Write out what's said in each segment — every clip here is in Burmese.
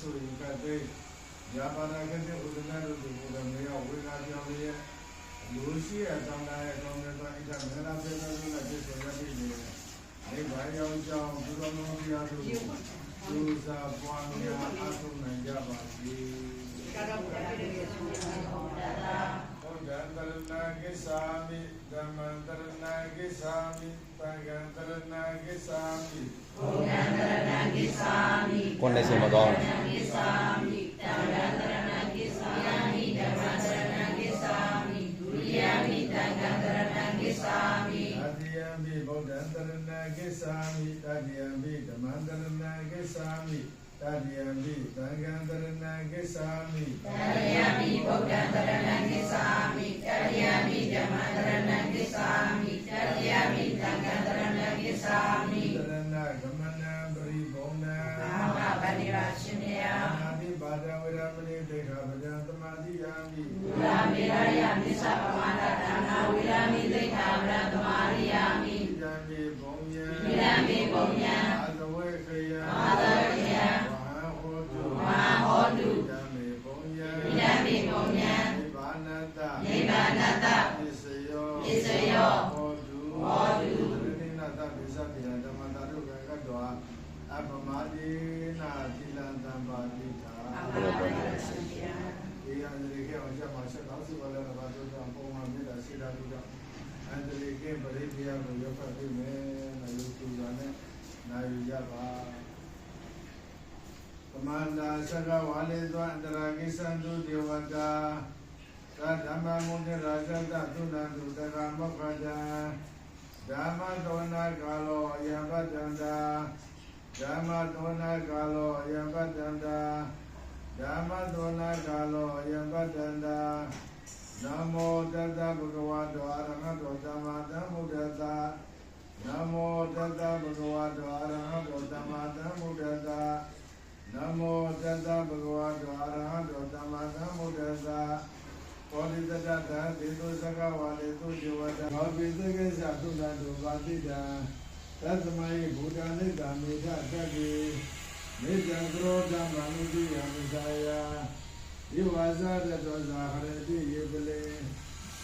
ခက်တဲ့ဆိုရင်ခက်တဲ့ယာပါနာခက်တဲ့ဥဒနာတို့ဒီလိုမျိုးဝေလာပြောင်းရဲ့လူရှိအတောင်းတရဲ့ကောင်းတဲ့သွားအိဒါမင်္ဂလာပြပြတော့နဲ့ပြည့်စုံရပြီလေဒီဘာကြောင့်ကြောင့်ဘုရားမောဘုရားတို့သူစာပွားများအထုနိုင်ကြပါစေဘုဒ္ဓံတရဏဂစ္ဆာမိဓမ္မံတရဏဂစ္ဆာမိသံဃံတရဏဂစ္ဆာမိကွန်ဒက်ရှင်မကောင်းတတိယံမိဗုဒ္ဓံတရဏဂစ္ဆာမိတတိယံမိဓမ္မံတရဏဂစ္ဆာမိ တတိယံမိသံဃံတရဏဂစ္ဆာမိတရိယာမိဗုဒ္ယူရပါသမန္တာသကဝါလေသောအန္တရာကိသံတုဒေဝတာသဓမ္မမုန်ရာဇတသုဏတုတကမောက္ခဇာဓမ္မသောနာကာလောအယံပတ္တန္တာဓမ္မသောနာကာလောအယံပတ္တန္တာဓမ္မသောနာကာလောယံပတ္တန္တာနမောတတ္တဗုဒ္ဓဝါတောအရဟတောသမ္မာသမ္ဗုဒ္ဓတ္တ နမောတတ္တဗုဒ္ဓဝါတောအရဟတောသမ္မာသမ္ဗုဒ္ဓတ္တနမောတတ္တဗုဒ္ဓဝါတောအရဟတောသမ္မာသမ္ဗုဒ္ဓတ္တပောဓိတတ္တသဒေတုသကဝါလေတုဇဝတ္တဘောပိသကေသသုတ္တုပါတိတံသတ္တမယိဘူတာနိတံမေထတတ္တိမေတ္တာကရောဓမနုတိယမဇာယဒီဝါဇာတတောဇာဟရတိယေပလေ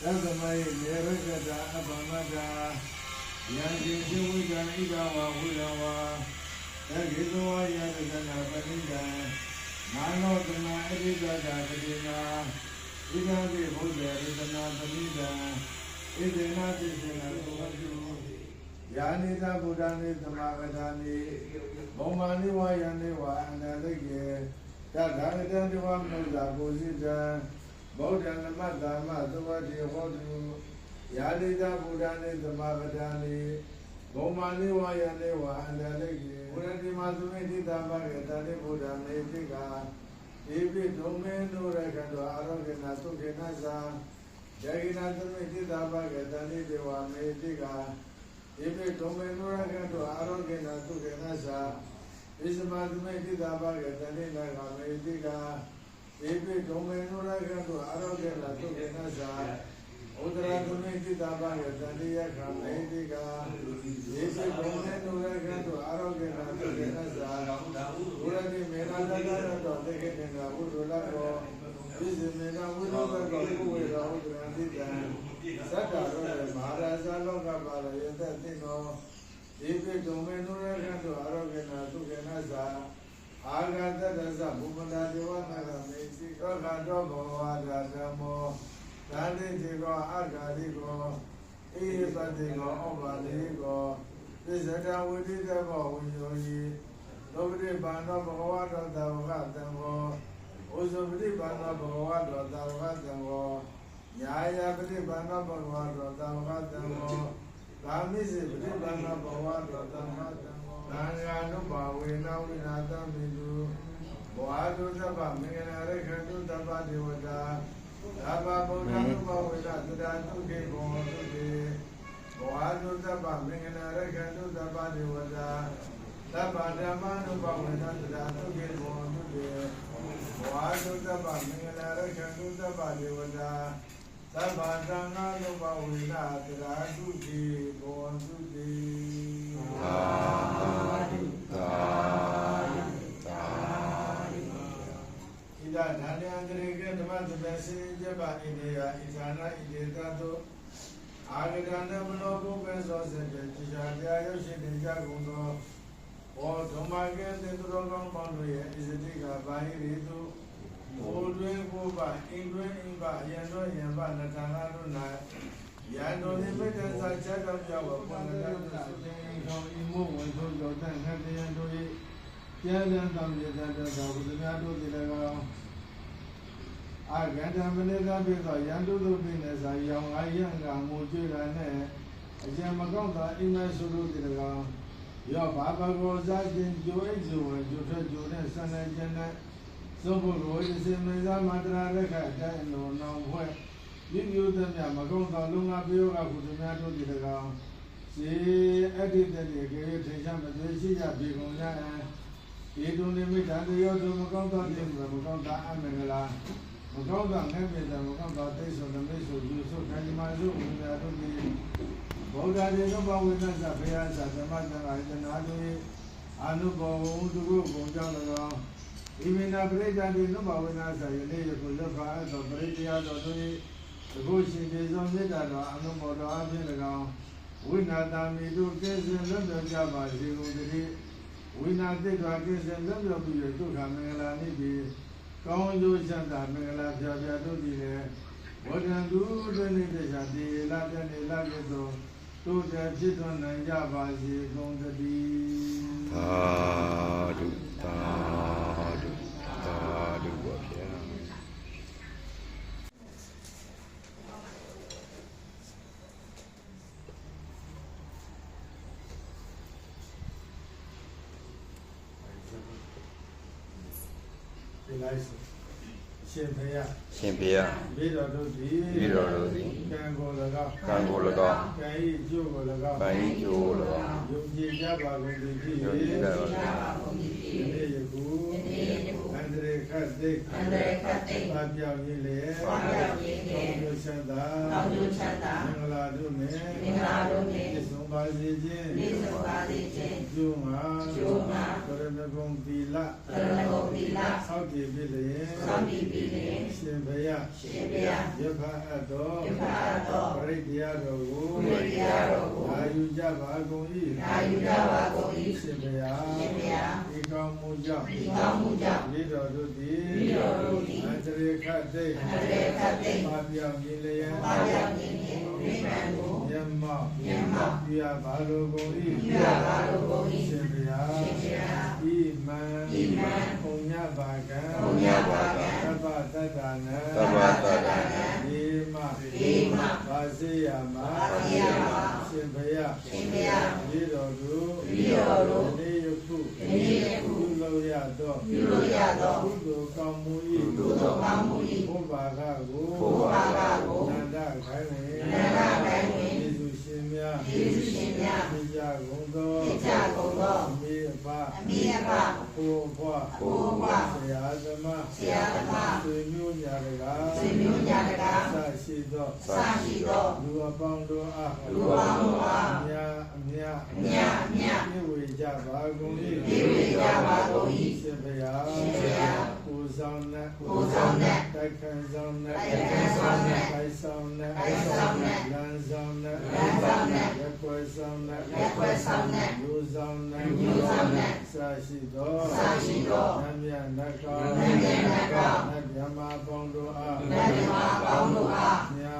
သဗ္ဗမေနေရကတာအပမတ္တာ ယံတိဇဝိကံဣဒဝါဝိရဝါသကေဇဝါယတနာပဏိတံမာနောတနာအရိဒတာပတိနာဣဒံတိဘုဒ္ဓရေတနာပဏိတံဣဒေနာတိစေနာသောဝတုယာနိတဗုဒ္ဓနိသမဂတာနိဘုံမာနိဝါယနိဝါအနလိကေတထာဂတံတဝမနုဿာကိုစိတံဗုဒ္ဓနမတ္တမသဝတိဟောတု ယာနိတဗုဒ္ဓနိသမဂတာနိဘုံမာနိဝါယနိဝါအနလိကေဝရတိမသုမိတိတမဂတနိဗုဒ္ဓမေတိကာဧပိဒုံမေနုရကတောအာရောဂေနသုခေနသာယေဂိနာသုမိတိတမဂတနိဒေဝမေတိကာဧပိဒုံမေနုရကတောအာရောဂေနသုခေနသာဣဇမသုမေတိတာဘဂတနိနာဂမေတိကာဧပိဒုံမေနုရကတောအာရောဂေနသုခေနသာဥဒရသုမေတိတာဘဂတနိယခမေတိကာဧပိဒုံမေနုရကတောအာရောဂေနသုခေနသာ ဝရတိမေနာတတရတောတေ ခေနဝုဒ္ဓလကောဣဇမေနဝိရောဓကောပုဝေရောဥဒရံတိတံသတ္တရောမဟာရာဇလောကပါရယတတိနောဒီပိတုံမေနုရခန္တောအာရောဂေနသုခေနသအာဂတတသဘုပ္ပန္ဒေဝနာရမေစီကောခန္တောဘောဝါဒဓမ္မောသာတိတိကောအာဂာတိကောဣပတိကောဩဘာတိကောသစ္ဆတဝိတိတဘောဝိညောယိလောကတိဘာနောဘဂဝါတောသဝကတံဘောဩဇပတိဘာနောဘဂဝါတောသဝကတံဘောညာယပฏิဘာနာဘဂဝါတောတံဃာတံမောကာမိစေပฏิဘာနာဘဂဝါတောတံဃာတံမောသံဃာနုဘာဝေနဝိနာတမိတုဘောဓုသဗ္ဗမင်္ဂလာရခတုသဗ္ဗဒေဝတာ သဗ္ဗဗုဒ္ဓနုဘာဝေနသဒ္ဓတုခေဘောတုတေဘောဓုသဗ္ဗမင်္ဂလာရခတုသဗ္ဗဒေဝတာသဗ္ဗဓမ္မနုဘာဝေနသဒ္ဓတုခေဘောတုတေဘောဓုသဗ္ဗမင်္ဂလာရခတုသဗ္ဗဒေဝတာသဗ္ဗသံဃာလုဘဝိနာတရာတုတိဘောတုတိသာဓုသာဓုသာဣဒဒါနံတရေကဓမ္မသဗ္ဗစေ ယပဣနေယဣဇာနာဣတေတတောအာဂဒန္တမနောဘုပ္ပေသောစေတေတိယတရားရောက်ရှိနေကြကုန်သောဘောဓမ္မကေတေသူတော်ကောင်းပေါင်းတို့ရဲ့ဣဇတိကဘာဟိရိတုဘိုးတွင်ကိုပါအင်းတွင်အင်းပါအယံတော်ယံပါနတနာတို့၌ယံတော်နိမိတ်တသာချက်တော်ပြောဝပွန်တတ်သဖြင့်ကောင်းဤမို့ဝန်သောကြောင့်ငတ်တယံတို့၏ကျမ်းဂန်တံမြေတတ်သောဘုရားတို့သည်လည်းကောင်း အာဂန္တမနိသာပြေသောယံတို့တို့ပြင်းနေစာရောင်အာယံကငိုကြွရနှင့်အကျံမကောက်သာအိမ်မဲဆိုလို့သည်လည်းကောင်းရောဘာဘကောစားခြင်းကြိုးအိတ်ဇဝံကြိုထွက်ကြိုးနဲ့ဆန္ဒကျန်တဲ့သောဘုရောဣစေမေသာမတရာရခအတိုင်းအလုံးနောင်ဖွဲ့မိမျိုးသမ ्या မကောက်သာလုံငါပြောကဘုရားတို့သည်လည်းကောင်းစေအတ္တိတတိကေထေချမသွေရှိကြပြေကုန်ကြအဲဒီတုန်နိမိတ်တန်ရောသူမကောက်သာခြင်းမကောက်သာအမင်္ဂလာ မကောက်သာငဲ့ပြေတယ်မကောက်သာတိတ်ဆိုနမိတ်ဆိုယူဆိုခံဒီမာဆိုဘုရားတို့သည်ဗုဒ္ဓတေနဘဝိနသဘုရားသသမတ္တရာဇနာတို့အာနုဘောဝတုကိုဘုံကြောင့်၎င်းဣမိနာပရိဒတိနဘဝိနသယနေ့ယခုလက်ဖာသောပရိတရားတော်တို့၏တကုရှင်ပြေသောမေတ္တာတော်အနုမောတော်အဖြစ်၎င်းဝိနာတာမိတို့ကဲစင်လွတ်မြောက်ကြပါစေကုန်သတည်းဝိနာတိတော်ကဲစင်လွတ်မြောက်ပြီးဒုက္ခမင်္ဂလာနိဗ္ဗာန် ကောင်းကျိုးချမ်းသာမင်္ဂလာဖြာဖြာတို့သည်လည်းဝဒံသူတွင်နေတဲ့ရှာတိလာပြနေလာပြသောတို့တည်းဖြစ်ထွန်းနိုင်ကြပါစေကုန်သတည်းသာဓုသာဓုသာဓုပါဗျာ ဒီလိုက် ဆိုရှင်ဖေယရှင်ဖေယမိတော်တို့သည်မိတော်တို့သည်ကံကို၎င်းကံကို၎င်းကံဤကျိုးကို၎င်းပန်ဤကျိုး၎င်းယုံကြည်ကြပါကုန်သည်ဖြစ်ယုံကြည်ကြပါကုန်သာဘုံကြီးဒီနေ့ယခုယနေ့ယခုအန္တရေခတ်သိအန္တရာယ်ခတ်သိမ်းပါပြောင်းရင်းလေပါပြောင်းရင်းလေဘုရားချမ်းသာနောက်ကျချမ်းသာမင်္ဂလာတို့နဲ့မင်္ဂလာတို့နှင့် ပြည့်စုံပါစေခြင်းပြည့်စုံပါစေခြင်းကျိုးမှာကျိုးမှာကရဏဂုံသီလသရဏဂုံသီလသောက်တည်ပြီလေသောက်တည်ပြီလျှင်ရှင်ဘုရားရှင်ဘုရားယဖအပ်တော်ယဖအပ်တော်ပရိတရားတော်ကိုပရိတရားတော်ကိုအာယူကြပါကုန်၏အာယူကြပါကုန်၏ရှင်ဘုရားရှင်ဘုရားဒီကောင်းမှုကြောင့်ဒီကောင်းမှုကြောင့်ဤတော်တို့သည်ဤတော်တို့သည်အန္တရေခတ်သိအန္တရာယ်ခတ်သိမ်းပါပြောင်းခြင်းလျက်ပါပြောင်းခြင်းနှင့်နိဗ္ဗာန်ကို မျက်မှောက်မျက်မှောက်ပြရပါလိုကုန်၏ပြုရပါလိုကုန်၏ရှင်ဘုရားရှင်ဘုရားဤမံဤမံပုံညပါကံပုံညပါကံသဗ္ဗတတ္တနံသဗ္ဗတတ္တနံဒီမဒီမပါစေယမပါစေယမရှင်ဘုရားရှင်ဘုရားဤတော်သူဤတော်သူဒီယခုယနေ့ယခုပြုလို့ရသောပြုလို့ရသောကုသိုလ်ကောင်းမှု၏ကုသိုလ်ကောင်းမှု၏ဘုဘာကကိုဘုရားကကို နန္ဒခိုင်းဝင် နန္ဒခိုင်းဝင် ယေရှုရှင်များ ယေရှုရှင်များ ပြကြကုန်သော ပြကြကုန်သော အမိအဖ အမိအဖ ဘိုးဘွား ဘိုးဘွား ဆရာသမား ဆရာသမား ဆွေမျိုးညာတကား ဆွေမျိုးညာတကား စရှိသော စရှိသော လူ အပေါင်းတို့အားလူအပေါင်းတို့အားအများအများအမြတ်အမြတ်ပြေဝေကြပါကုန်၏ပြေဝေကြပါကုန်၏ရှင်ဘုရားရှင်ဘုရားကိုကိုဆောင်နဲ့ကိုဆောင်နဲ့တိုက်ခံဆောင်နဲ့တိုက်ခံဆောင်နဲ့တိုက်ဆောင်နဲ့တိုက်ဆောင်နဲ့လမ်းဆောင်နဲ့လမ်းဆောင်နဲ့ရက်ွယ်ဆောင်နဲ့ရက်ွယ်ဆောင်နဲ့လူဆောင်နဲ့လူဆောင်နဲ့စာရှိသောစာရှိသောနတ်မြတ်နတ်ကောင်းနတ်မြတ်နတ်ကောင်းနတ်မြတ်မာပေါင်းတို့အားနတ်မြတ်မာပေါင်းတို့အားမြာအ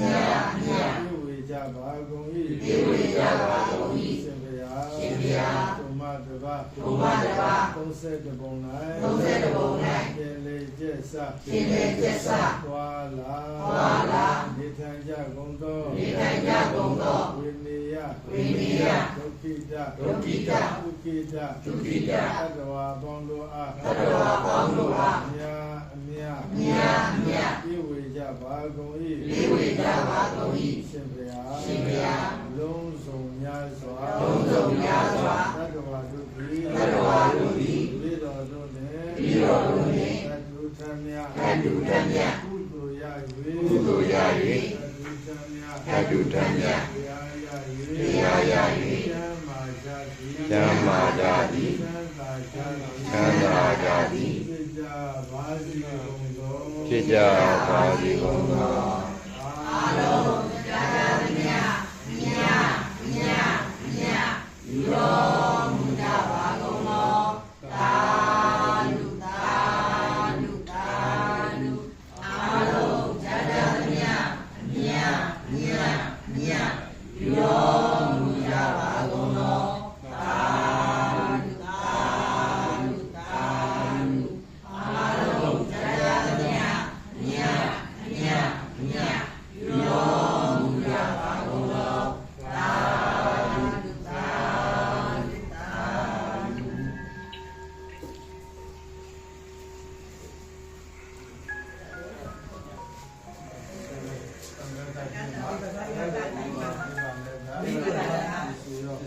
မြာမြာအမြာပြုဝေကြပါကုန်၏ပြုဝေကြပါကုန်၏ရှင်ဘုရားရှင်ဘုရားသုမတပါသုမတပါ30ပုံ၌30ပုံ၌ပြင်လေကျက်စရှင်လေကျက်စသွားလာသွားလာနေထိုင်ကြကုန်သောနေထိုင်ကြကုန်သောဝိနည်းယဝိနည်းယဒုက္ခိတဒုက္ခိတဒုက္ခိတဒုက္ခိတသတ္တဝါပေါင်းတို့အားသတ္တဝါပေါင်းတို့အားမြာအမြာမြာအမြာပြုဝေကြ ပါကုန်၏ပြုဝေကြပါကုန်၏ရှင်ဘုရားရှင်ဘုရားလုံးစုံများစွာလုံးစုံများစွာသတ္တဝါတို့သည်သတ္တဝါတို့သည်ပြီးတော်တို့နှင့်ပြီးတော်တို့နှင့်သတ္တုထမြတ်သတ္တုထမြတ်ကုသိုလ်ရ၍ကုသိုလ်ရ၍သတ္တုထမြတ်သတ္တုထမြတ်တရားရ၍တရားရ၍ကျမ်းမာကြသည်ကျမ်းမာကြသည် ချမ်းသာကြသည် ချမ်းသာကြသည် ဖြစ်ကြပါစေကုန်သော ဖြစ်ကြပါစေကုန်သော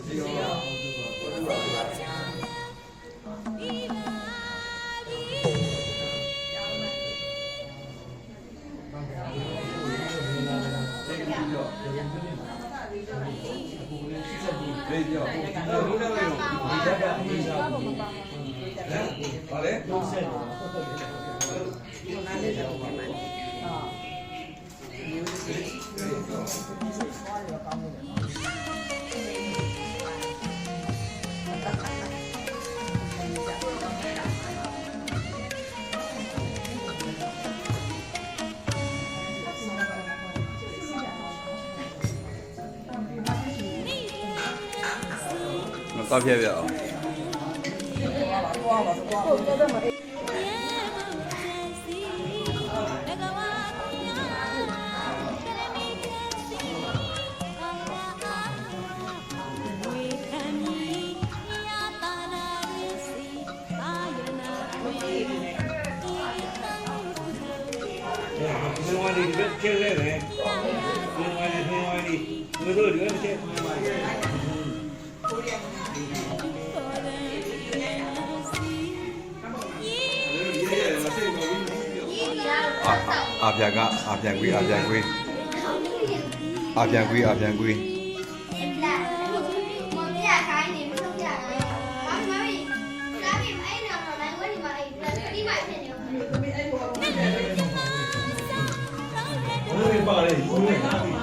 Thank you. မတော့ပြပြအောင်ဒီဝါဒီဒီကျဲလဲတယ်ဒီဝါဒီဒီဝါဒီဘယ်လိုဒီကျဲအာ အာပြန်ကအာပြန်ကွေးအာပြန်ကွေးအာပြန်ကွေးအာပြန်ကွေးပါလေဘူးလေ